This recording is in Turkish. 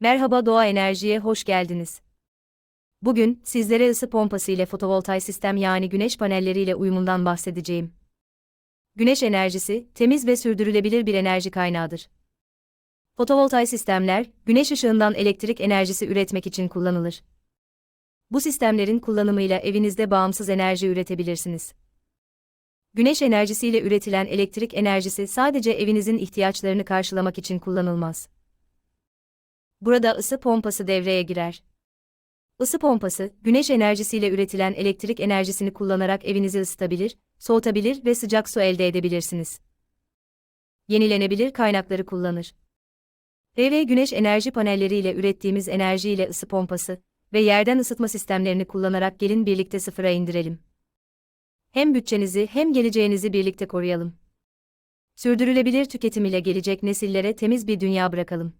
Merhaba Doğa Enerji'ye hoş geldiniz. Bugün sizlere ısı pompası ile fotovoltaik sistem yani güneş panelleriyle uyumundan bahsedeceğim. Güneş enerjisi temiz ve sürdürülebilir bir enerji kaynağıdır. Fotovoltaik sistemler güneş ışığından elektrik enerjisi üretmek için kullanılır. Bu sistemlerin kullanımıyla evinizde bağımsız enerji üretebilirsiniz. Güneş enerjisiyle üretilen elektrik enerjisi sadece evinizin ihtiyaçlarını karşılamak için kullanılmaz. Burada ısı pompası devreye girer. Isı pompası, güneş enerjisiyle üretilen elektrik enerjisini kullanarak evinizi ısıtabilir, soğutabilir ve sıcak su elde edebilirsiniz. Yenilenebilir kaynakları kullanır. PV güneş enerji panelleriyle ürettiğimiz enerji ile ısı pompası ve yerden ısıtma sistemlerini kullanarak gelin birlikte sıfıra indirelim. Hem bütçenizi hem geleceğinizi birlikte koruyalım. Sürdürülebilir tüketim ile gelecek nesillere temiz bir dünya bırakalım.